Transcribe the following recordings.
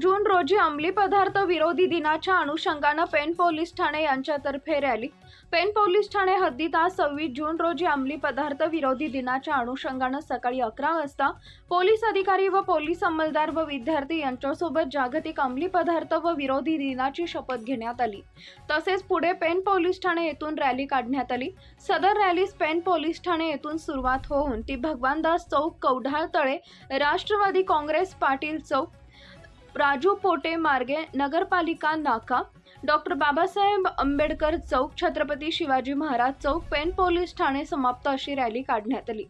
जून रोजी अंमली पदार्थ विरोधी दिनाच्या अनुषंगानं पेन पोलीस ठाणे यांच्यातर्फे रॅली. पेन पोलीस ठाणे हद्दीत आज सव्वीस जून रोजी अंमली पदार्थ विरोधी दिनाच्या अनुषंगानं सकाळी अकरा वाजता पोलीस अधिकारी व पोलीस अंमलदार व विद्यार्थी यांच्यासोबत जागतिक अंमली पदार्थ व विरोधी दिनाची शपथ घेण्यात आली. तसेच पुढे पेन पोलीस ठाणे येथून रॅली काढण्यात आली. सदर रॅलीस पेन पोलीस ठाणे येथून सुरुवात होऊन ती भगवानदास चौक कौढाळ तळे राष्ट्रवादी काँग्रेस पाटील चौक राजू पोटे मार्गे नगरपालिका नाका. डॉक्टर बाबासाहेब आंबेडकर चौक छत्रपती शिवाजी महाराज चौक पेन पोलीस ठाणे समाप्त अशी रॅली काढण्यात आली.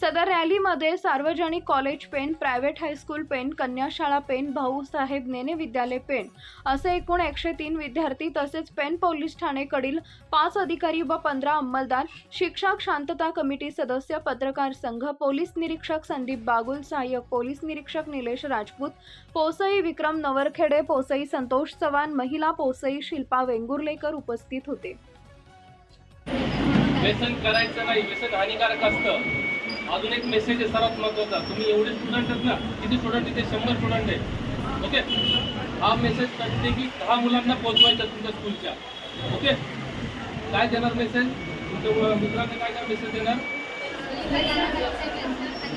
सदर रॅलीमध्ये सार्वजनिक college Pen private high school Pen कन्याशाळा Pen Bhausaheb Nene विद्यालय पेन असे एकूण एकशे तीन विद्यार्थी तसेच पेन पोलीस ठाणेकडील पाच अधिकारी व पंधरा अंमलदार शिक्षक शांतता कमिटी सदस्य पत्रकार संघ पोलीस निरीक्षक संदीप बागुल सहाय्यक पोलीस निरीक्षक निलेश राजपूत पोसई विक्रम नवरखेडे पोसई संतोष चव्हाण महिला पोसई शिल्पा वेंगुर्लेकर उपस्थित होते. व्यसन करायचं नाही व्यसन हानिकारक असतं. अजून एक मेसेज आहे सर्वात महत्त्वाचा तुम्ही एवढे स्टुडंट आहेत ना किती स्टुडंट इथे शंभर स्टुडंट आहे ओके हा मेसेज प्रत्येकी दहा मुलांना पोहोचवायचा तुमच्या स्कूलच्या ओके काय देणार मेसेज तुमच्या मित्रांना काय काय मेसेज देणार?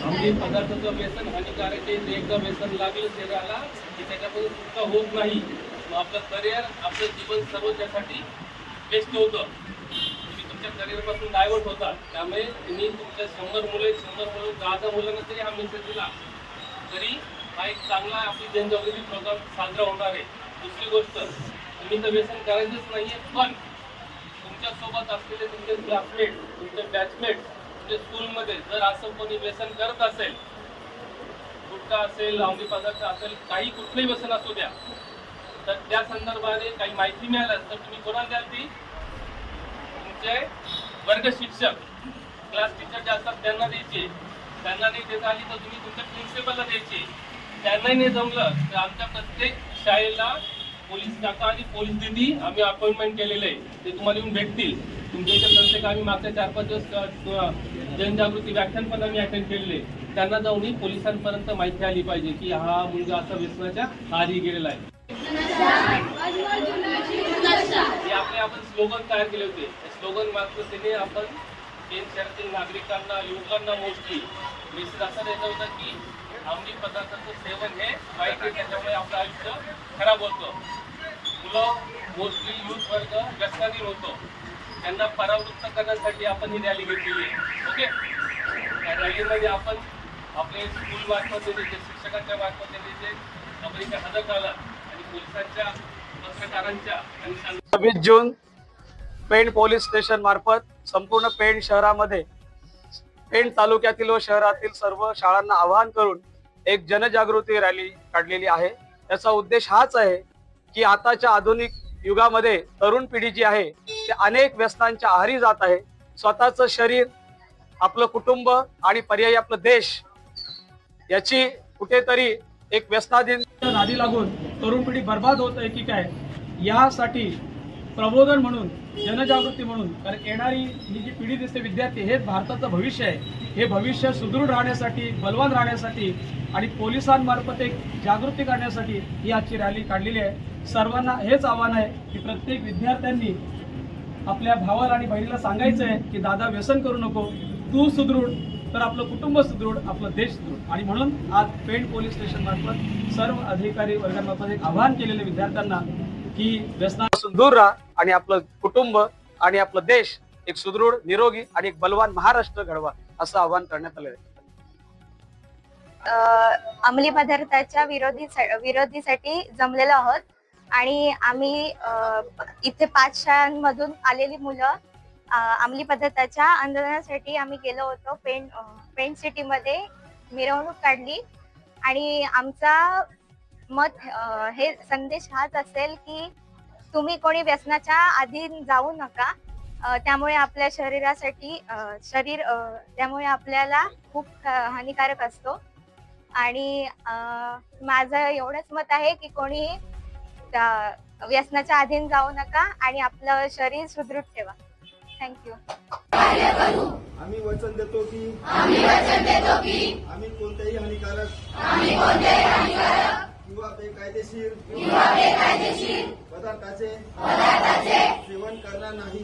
आम्ही पदार्थाचं व्यसन हानिकारक आहे. एकदा व्यसन लागलं शरीराला की त्याच्यामध्ये सुटका होत नाही. मग आपलं करिअर आपलं जीवन सर्व त्यासाठी बेस्ट होतं. तुमच्या करिअरपासून डायव्हर्ट होता त्यामुळे तुम्ही तुमच्या शंभर मुले शंभर मुलं दहा दहा मुलांना तरी हा मेसेज दिला तरी हा एक चांगला आपली जनजागृती प्रोग्राम साजरा होणार आहे. दुसरी गोष्ट तुम्ही तर व्यसन करायचंच नाहीये पण तुमच्यासोबत असलेले तुमचे क्लासमेट तुमचे बॅचमेट तुमच्या स्कूलमध्ये जर असं कोणी व्यसन करत असेल गुटखा असेल अंमली पदार्थ असेल काही कुठलंही व्यसन असू द्या तर त्या संदर्भाने काही माहिती मिळाल्यास तर तुम्ही कोणाला द्याल ती तुमचे वर्ग शिक्षक क्लास टीचर जे असतात त्यांना द्यायचे. त्यांना नाही देता आली तर तुम्ही तुमच्या प्रिन्सिपलला द्यायचे. त्यांनाही नाही जमलं तर आमच्या प्रत्येक शाळेला पोलीस काका आणि पोलीस दिदी आम्ही अपॉइंटमेंट केलेले आहे. ते तुम्हाला येऊन भेटतील. तुमच्या इथे प्रत्येक आम्ही मागच्या चार पाच दिवस जनजागृती व्याख्यान पण आम्ही अटेंड केलेले आहे. त्यांना जाऊन ही पोलिसांपर्यंत माहिती आली पाहिजे की हा मुलगा असा व्यसनाच्या आधी गेलेला आहे. हे आपले आपण स्लोगन तयार केले होते स्लोगन मातृतेने आपण केंद्र शहरातील नागरिकांना युवकांना मोस्टली मेसेज असा द्यायचा होता की अंमली पदार्थाचं सेवन हे वाईट आहे त्याच्यामुळे आपलं आयुष्य खराब होतं. मुलं मोस्टली युथ वर्ग व्यसनाधीन होतो. त्यांना परावृत्त करण्यासाठी आपण ही रॅली घेतलेली आहे. ओके? त्या रॅलीमध्ये आपण आपले स्कूल मार्फत जे शिक्षकांच्या मार्फत जे आपण इथे हजर झाला आणि पोलिसांच्या सव्वीस जून पेण पोलीस स्टेशन मार्फत संपूर्ण पेण शहरामध्ये पेण तालुक्यातील व शहरातील सर्व शाळांना आवाहन करून एक जनजागृती रॅली काढलेली आहे. त्याचा उद्देश हाच आहे की आताच्या आधुनिक युगामध्ये तरुण पिढी जी आहे ती अनेक व्यसनांच्या आहारी जात आहे. स्वतःचं शरीर आपलं कुटुंब आणि पर्यायी आपलं देश याची कुठेतरी एक व्यसनाधीन नादी लागून तरुण पिढी बर्बाद होत आहे की काय यासाठी प्रबोधन म्हणून जनजागृती म्हणून कारण येणारी ही जी पिढी दिसते विद्यार्थी हेच भारताचं भविष्य आहे. हे भविष्य सुदृढ राहण्यासाठी बलवान राहण्यासाठी आणि पोलिसांमार्फत एक जागृती करण्यासाठी ही आजची रॅली काढलेली आहे. सर्वांना हेच आव्हान आहे की प्रत्येक विद्यार्थ्यांनी आपल्या भावाला आणि बहिणीला सांगायचं आहे की दादा व्यसन करू नको. तू सुदृढ तर आपलं कुटुंब सुदृढ आपलं देश सुदृढ. आणि म्हणून आज पेण पोलीस स्टेशन मार्फत सर्व अधिकारी वर्गांमार्फत एक आवाहन केलेले विद्यार्थ्यांना की व्यसनापासून दूर राहा आणि आपलं कुटुंब आणि आपलं देश एक सुदृढ निरोगी आणि एक बलवान महाराष्ट्र घडवा असं आवाहन करण्यात आलं आहे. अ, अंमली पदार्थाच्या विरोधी विरोधीसाठी जमलेलो आहोत. आणि आम्ही अ, इथे पाच शाळांमधून आलेली मुलं अंमली पदार्थाच्या आंदोलनासाठी आम्ही गेलो होतो. पेन पेंट पेन सिटीमध्ये मिरवणूक काढली. आणि आमचा मत हे संदेश हाच असेल की तुम्ही कोणी व्यसनाच्या अधीन जाऊ नका. त्यामुळे आपल्या शरीरासाठी शरीर त्यामुळे आपल्याला खूप हानिकारक असतो. आणि माझं एवढंच मत आहे की कोणी व्यसनाच्या अधीन जाऊ नका आणि आपलं शरीर सुदृढ ठेवा. थँक्यू आम्ही वचन देतो की आम्ही वचन देतो की आम्ही कोणत्याही हानिकारक किंवा बेकायदेशीर पदार्थाचे सेवन करणार नाही.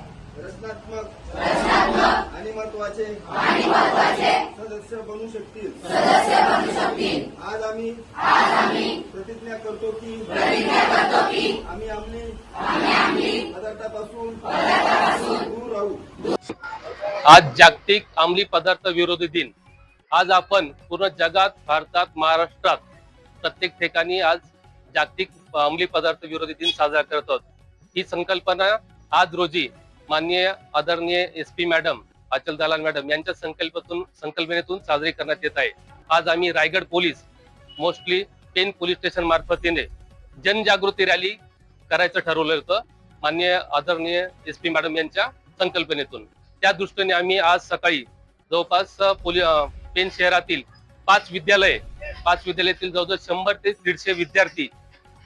रचनात्मक आणि महत्त्वाचे सदस्य बनू शकतील. आज आम्ही प्रतिज्ञा करतो की आम्ही अंमली पदार्थापासून दूर राहू. आज जागतिक अंमली पदार्थ विरोधी दिन. आज आपण पूर्ण जगात भारतात महाराष्ट्रात प्रत्येक ठिकाणी आज जागतिक अंमली पदार्थ विरोधी दिन साजरा करत आहोत. ही संकल्पना आज रोजी माननीय आदरणीय एस पी मॅडम अचल दलाल मॅडम यांच्या संकल्पातून संकल्पनेतून साजरी करण्यात येत आहे. आज आम्ही Raigad police mostly Pen police station मार्फतीने जनजागृती रॅली करायचं ठरवलं होतं माननीय आदरणीय एस पी मॅडम यांच्या संकल्पनेतून. त्या दृष्टीने आम्ही आज सकाळी जवळपास पोली पेन शहरातील पाच विद्यालय पाच विद्यालयातील जवळजवळ शंभर ते दीडशे विद्यार्थी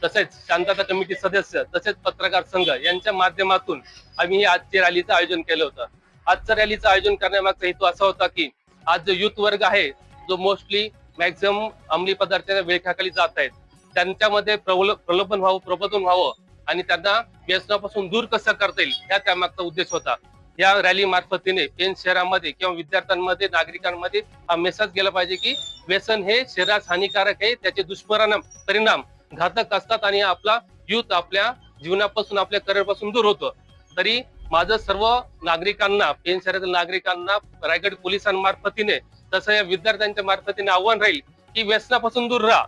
तसेच शांतता कमिटी सदस्य तसेच पत्रकार संघ यांच्या माध्यमातून आम्ही आजच्या रॅलीचं आयोजन केलं होतं. आजच्या रॅलीचं आयोजन करण्यामागचा हेतू असा होता की आज जो युथ वर्ग आहे जो मोस्टली मॅक्झिमम अंमली पदार्थाच्या वेळखाखाली जात आहेत त्यांच्यामध्ये प्रबल प्रलोभन व्हावं प्रबोधन व्हावं आणि त्यांना व्यसनापासून दूर कसं करता येईल ह्या त्यामागचा उद्देश होता. या रॅली मार्फतीने पेन शहरामध्ये किंवा विद्यार्थ्यांमध्ये नागरिकांमध्ये हा मेसेज गेला पाहिजे की व्यसन हे शरीरास हानिकारक आहे त्याचे दुष्परिणाम परिणाम घातक असतात आणि आपला युथ आपल्या जीवनापासून आपल्या करिअरपासून दूर होतो. तरी माझं सर्व नागरिकांना पेन शहरातील नागरिकांना रायगड पोलिसांमार्फतीने तसं या विद्यार्थ्यांच्या मार्फतीने आव्हान राहील की व्यसनापासून दूर राहा.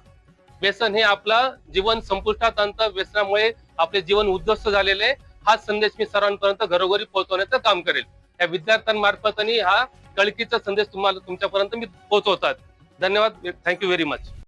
व्यसन हे आपलं जीवन संपुष्टात आणतं. व्यसनामुळे आपले जीवन उद्ध्वस्त झालेले हा संदेश मी सर्वांपर्यंत घरोघरी पोहोचवण्याचं काम करेल. या विद्यार्थ्यांमार्फत आणि हा कळकीचा संदेश तुम्हाला तुमच्यापर्यंत मी पोहोचवतात. धन्यवाद. Thank you very much.